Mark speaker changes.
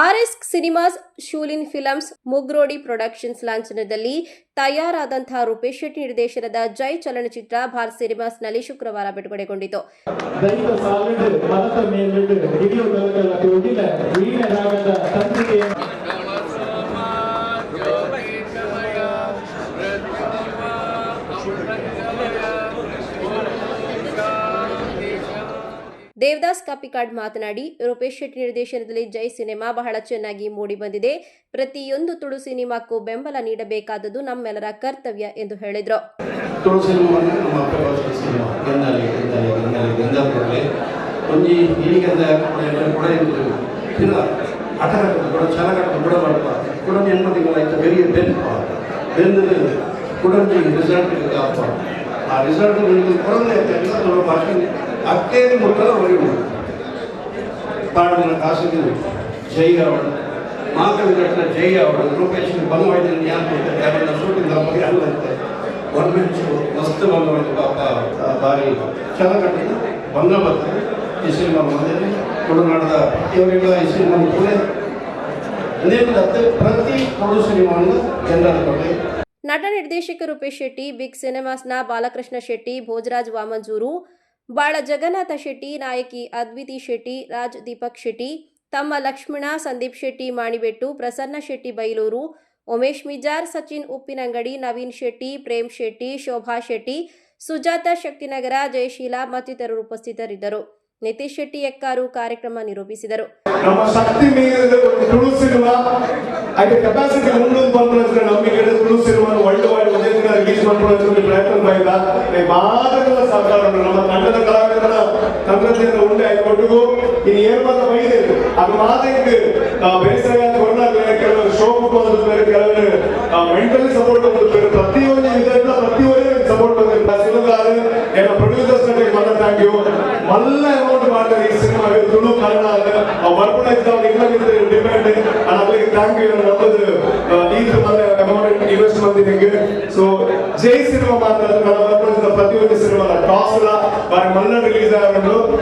Speaker 1: RS Cinemas, Shoolin Films, Mugrodi Productions ಲಾಂಛನದಲ್ಲಿ ತಯಾರಾದಂತಹ ರೂಪೇಶ್ ಶೆಟ್ಟಿ ನಿರ್ದೇಶನದ ಜೈ ಚಲನಚಿತ್ರ ಭಾರತ್ ಸಿನಿಮಾಸ್ನಲ್ಲಿ ಶುಕ್ರವಾರ ಬಿಡುಗಡೆಗೊಂಡಿತು. ದೇವದಾಸ್ ಕಾಪಿಕಾಡ್ ಮಾತನಾಡಿ, ರೂಪೇಶ್ ಶೆಟ್ಟಿ ನಿರ್ದೇಶನದಲ್ಲಿ ಜೈ ಸಿನಿಮಾ ಬಹಳ ಚೆನ್ನಾಗಿ ಮೂಡಿಬಂದಿದೆ ಪ್ರತಿಯೊಂದು ತುಳು ಸಿನಿಮಾಕ್ಕೂ ಬೆಂಬಲ ನೀಡಬೇಕಾದದ್ದು ನಮ್ಮೆಲ್ಲರ ಕರ್ತವ್ಯ ಎಂದು ಹೇಳಿದರು.
Speaker 2: ಆ ರಿಸಲ್ಟ್ ಭಾಷೆ ಅಕ್ಕೇರಿ ಮುಟ್ಟಲು ಹೊರಗೆ ಪಾಡಿನ ಕಾಸಿಗೆ ಜೈ ಮಾಕವಿ ಕಟ್ಟಿನ ಜೈ ಅವಳು. ರೂಪೇಶ್ ಬಂಗವಾಯ್ತು ಯಾರು ಯಾರನ್ನ ಸೂಟಿಂದ ಒಂದು ಮಿಂಚು ಮಸ್ತ್ ಬಂಗವಾಯ್ತು ಪಾಪ ಬಾರಿ ಚೆನ್ನಾಗಿ ಬಂಗ ಈ ಸಿನಿಮಾ ಬಂದಿದೆ ತುಳುನಾಡದ ಪ್ರತಿಯವರಿಗೂ ಈ ಸಿನಿಮಾ ಕೂಡ ಪ್ರತಿ ತುಳು ಜನರ ಕೊಟ್ಟೆ
Speaker 1: ನಟ ನಿರ್ದೇಶಕ ರೂಪೇಶ್ ಶೆಟ್ಟಿ, ಬಿಗ್ ಸಿನಿಮಾಸ್ನ ಬಾಲಕೃಷ್ಣ ಶೆಟ್ಟಿ, ಭೋಜರಾಜ್ ವಾಮಂಜೂರು ಬಾಳ ಜಗನ್ನಾಥ ಶೆಟ್ಟಿ, ನಾಯಕಿ ಅದ್ವಿತಿ ಶೆಟ್ಟಿ, ರಾಜ್ ದೀಪಕ್ ಶೆಟ್ಟಿ, ತಮ್ಮ ಲಕ್ಷ್ಮಣ ಸಂದೀಪ್ ಶೆಟ್ಟಿ, ಮಾಣಿಬೆಟ್ಟು, ಪ್ರಸನ್ನ ಶೆಟ್ಟಿ ಬೈಲೂರು, ಉಮೇಶ್ ಮಿಜಾರ್, ಸಚಿನ್ ಉಪ್ಪಿನಂಗಡಿ, ನವೀನ್ ಶೆಟ್ಟಿ, ಪ್ರೇಮ್ ಶೆಟ್ಟಿ, ಶೋಭಾ ಶೆಟ್ಟಿ, ಸುಜಾತ ಶಕ್ತಿನಗರ, ಜಯಶೀಲ ಮತ್ತಿತರರು ಉಪಸ್ಥಿತರಿದ್ದರು. ನಿತೀಶ್ ಶೆಟ್ಟಿ ಎಕ್ಕಾರು ಕಾರ್ಯಕ್ರಮ ನಿರೂಪಿಸಿದರು.
Speaker 3: ನಮ್ಮ ಶಕ್ತಿ ಮಾದಕದ ಸಹಕಾರ ಉಂಟು. ನಮ್ಮ ತಂಡದ ಕಲಾವಿದರ ತಂತ್ರಜ್ಞಾನ ಉಂಟೆ ಆಯ್ತು ಒಟ್ಟಿಗೂ ಇನ್ನು ಏನು ಮಾತ್ರ ಬೈದೆ ಅದು ಮಾದಕ್ಕೆ ಬೇಸರ ಕೊರೋನಾ ಬೇರೆ ಕೆಲವರು ಶೋ ಮುಟ್ಟುವುದು ಬೇರೆ ಕೆಲವರು ಮೆಂಟಲಿ ಸಪೋರ್ಟ್ ಒಂದು ಬೇರೆ ಪ್ರತಿಯೊಂದು ಇದರಿಂದ ಪ್ರತಿಯೊಂದು ಸಪೋರ್ಟ್ ಬಂದಿಲ್ಲ ಸಿಲುಗಾರ ಏನ producers Mallya thank you Mallya amount ಮಾಡ್ತಾರೆ ಈ ಸಿನಿಮಾ ತುಳು ಕನ್ನಡ ಅವು ಬರ್ಪಣ ಇದ್ದಾವೆ ಇಂಗ್ಲೆಂಡ್ ಡಿಪೆಂಡ್ ಅದಕ್ಕೆ ಥ್ಯಾಂಕ್ ಯು ನಮ್ಮದು ಈಗ ಮಲ್ಲ amount invest ಮಾಡಿದಂಗೆ so Jai cinema ಮಾತ್ರ కరోనా రిలీజ్ అయినప్పుడు